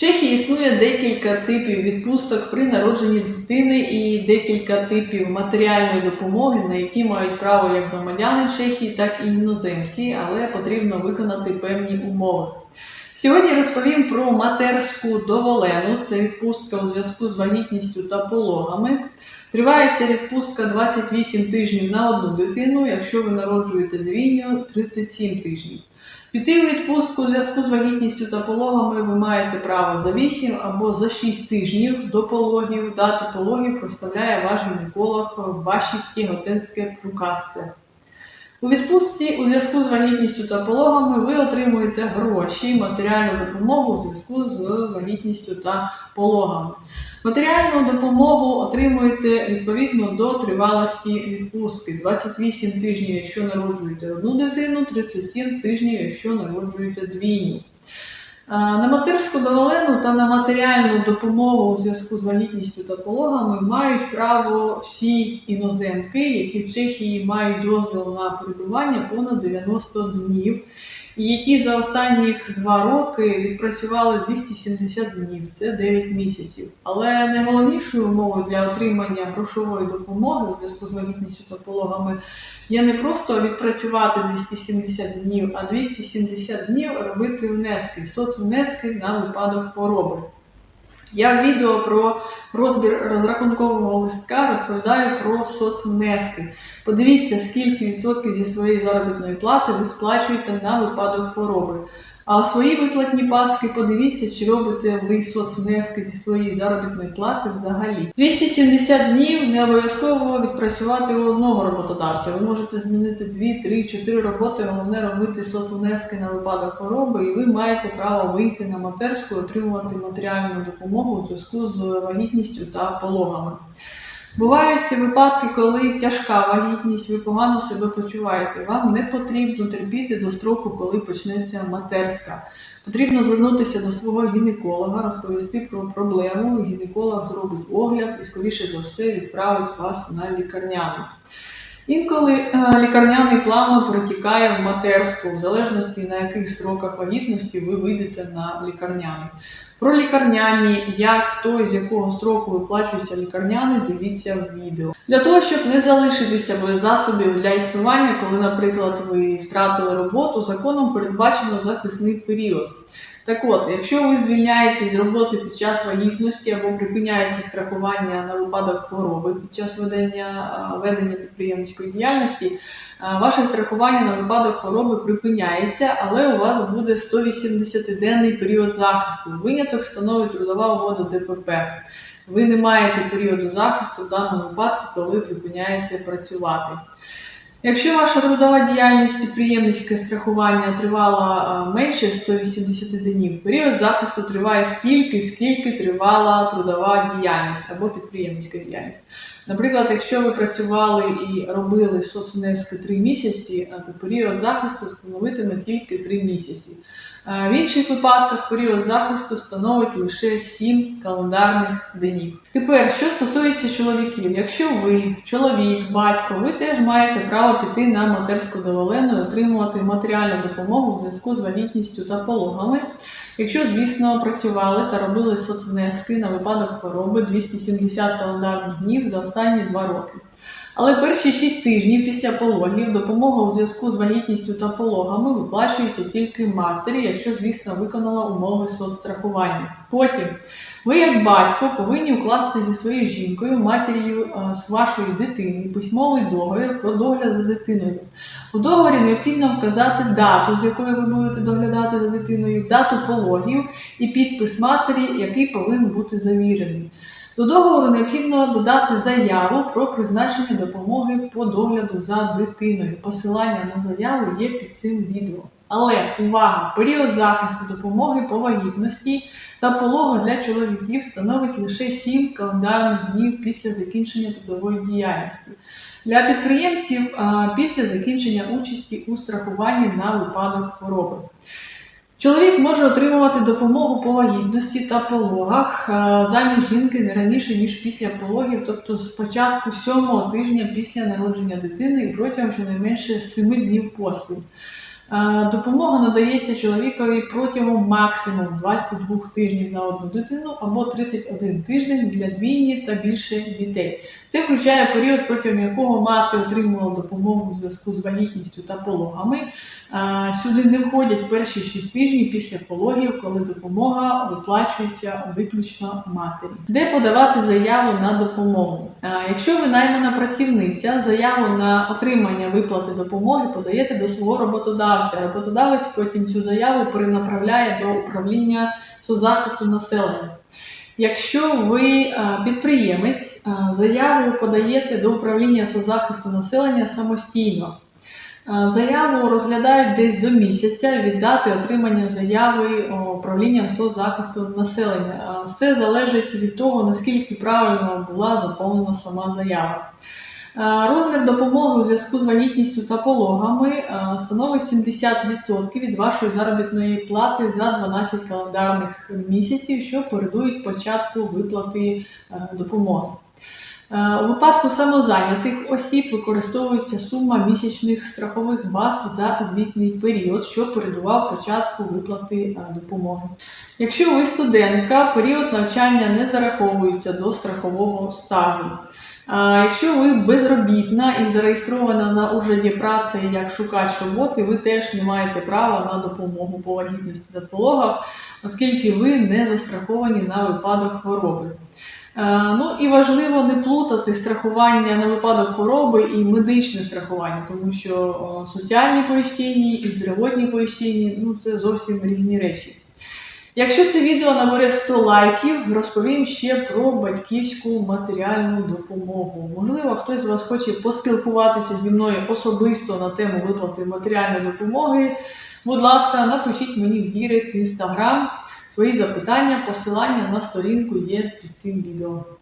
Чехії існує декілька типів відпусток при народженні дитини і декілька типів матеріальної допомоги, на які мають право як громадяни Чехії, так і іноземці, але потрібно виконати певні умови. Сьогодні розповім про матерську доволену. Це відпустка у зв'язку з вагітністю та пологами. Триває ця відпустка 28 тижнів на одну дитину. Якщо ви народжуєте двійню, 37 тижнів. Піти у відпустку у зв'язку з вагітністю та пологами ви маєте право за 8 або за 6 тижнів до пологів. Дату пологів проставляє ваш гінеколог в вашій тяготинське прукасце. У відпустці у зв'язку з вагітністю та пологами ви отримуєте гроші, матеріальну допомогу у зв'язку з вагітністю та пологами. Матеріальну допомогу отримуєте відповідно до тривалості відпустки 28 тижнів, якщо народжуєте одну дитину, 37 тижнів, якщо народжуєте двійню. На матерську доволену та на матеріальну допомогу у зв'язку з вагітністю та пологами мають право всі іноземки, які в Чехії мають дозвіл на перебування понад 90 днів, які за останні два роки відпрацювали 270 днів, це 9 місяців. Але найголовнішою умовою для отримання грошової допомоги у зв'язку з вагітністю та пологами є не просто відпрацювати 270 днів, а 270 днів робити внески, соцвнески на випадок хвороби. Я в відео про розбір розрахункового листка розповідаю про соцвнески. Подивіться, скільки відсотків зі своєї заробітної плати ви сплачуєте на випадок хвороби. А свої виплатні паски подивіться, чи робите ви соцвнески зі своєї заробітної плати взагалі. 270 днів не обов'язково відпрацювати у одного роботодавця. Ви можете змінити 2, 3, 4 роботи, головне робити соцвнески на випадок хвороби, і ви маєте право вийти на матерську, отримувати матеріальну допомогу у зв'язку з вагітністю та пологами. Бувають випадки, коли тяжка вагітність, ви погано себе почуваєте. Вам не потрібно терпіти до строку, коли почнеться матерська. Потрібно звернутися до свого гінеколога, розповісти про проблему. Гінеколог зробить огляд і, скоріше за все, відправить вас на лікарняну. Інколи е, лікарняний план перетікає в матерську, в залежності на яких строках вагітності ви вийдете на лікарняний. Про лікарняні, як хто з якого строку виплачується лікарняний, дивіться в відео. Для того, щоб не залишитися без засобів для існування, коли, наприклад, ви втратили роботу, законом передбачено захисний період. Так от, якщо ви звільняєтесь з роботи під час вагітності або припиняєте страхування на випадок хвороби під час ведення, ведення підприємницької діяльності, ваше страхування на випадок хвороби припиняється, але у вас буде 180-денний період захисту. Виняток становить трудова угода ДПП. Ви не маєте періоду захисту в даному випадку, коли припиняєте працювати. Якщо ваша трудова діяльність підприємницьке страхування тривала а, менше 180 днів, період захисту триває стільки, скільки тривала трудова діяльність або підприємницька діяльність. Наприклад, якщо ви працювали і робили соцвнески 3 місяці, а, то період захисту становитиме тільки 3 місяці. В інших випадках період захисту становить лише 7 календарних днів. Тепер, що стосується чоловіків, якщо ви, чоловік, батько, ви теж маєте право піти на матерську доволену і отримувати матеріальну допомогу у зв'язку з вагітністю та пологами. Якщо, звісно, працювали та робили соцвнески на випадок хвороби 270 календарних днів за останні 2 роки. Але перші 6 тижнів після пологів допомога у зв'язку з вагітністю та пологами виплачується тільки матері, якщо, звісно, виконала умови соцстрахування. Потім ви, як батько, повинні укласти зі своєю жінкою, матір'ю е, з вашої дитини письмовий договір про догляд за дитиною. У договорі необхідно вказати дату, з якої ви будете доглядати за дитиною, дату пологів і підпис матері, який повинен бути завірений. До договору необхідно додати заяву про призначення допомоги по догляду за дитиною. Посилання на заяву є під цим відео. Але увага! Період захисту допомоги по вагітності та пологу для чоловіків становить лише 7 календарних днів після закінчення трудової діяльності. Для підприємців після закінчення участі у страхуванні на випадок хвороби. Чоловік може отримувати допомогу по вагітності та пологах е, замість жінки не раніше, ніж після пологів, тобто з початку сьомого тижня після народження дитини і протягом щонайменше 7 днів поспіль. Е, Допомога надається чоловікові протягом максимум 22 тижнів на одну дитину або 31 тиждень для двійні та більше дітей. Це включає період, протягом якого мати отримувала допомогу у зв'язку з вагітністю та пологами. Сюди не входять перші 6 тижнів після пологів, коли допомога виплачується виключно матері. Де подавати заяву на допомогу? Якщо ви наймана працівниця, заяву на отримання виплати допомоги подаєте до свого роботодавця. Роботодавець потім цю заяву перенаправляє до управління соцзахисту населення. Якщо ви підприємець, заяву подаєте до управління соцзахисту населення самостійно. Е, Заяву розглядають десь до місяця від дати отримання заяви управлінням соцзахисту населення. Е, Все залежить від того, наскільки правильно була заповнена сама заява. Е, Розмір допомоги у зв'язку з вагітністю та пологами е, становить 70% від вашої заробітної плати за 12 календарних місяців, що передують початку виплати е, допомоги. Е, У випадку самозайнятих осіб використовується сума місячних страхових баз за звітний період, що передував початку виплати е, допомоги. Якщо ви студентка, період навчання не зараховується до страхового стажу. Якщо ви безробітна і зареєстрована на уряді праці як шукач роботи, ви теж не маєте права на допомогу по вагітності та пологах, оскільки ви не застраховані на випадок хвороби. Е, Ну і важливо не плутати страхування на випадок хвороби і медичне страхування, тому що соціальні поїщені і здравотні поїщені ну, це зовсім різні речі. Якщо це відео набере 100 лайків, розповім ще про батьківську матеріальну допомогу. Можливо, хтось з вас хоче поспілкуватися зі мною особисто на тему виплати матеріальної допомоги. Будь ласка, напишіть мені в Дірект в інстаграм свої запитання, посилання на сторінку є під цим відео.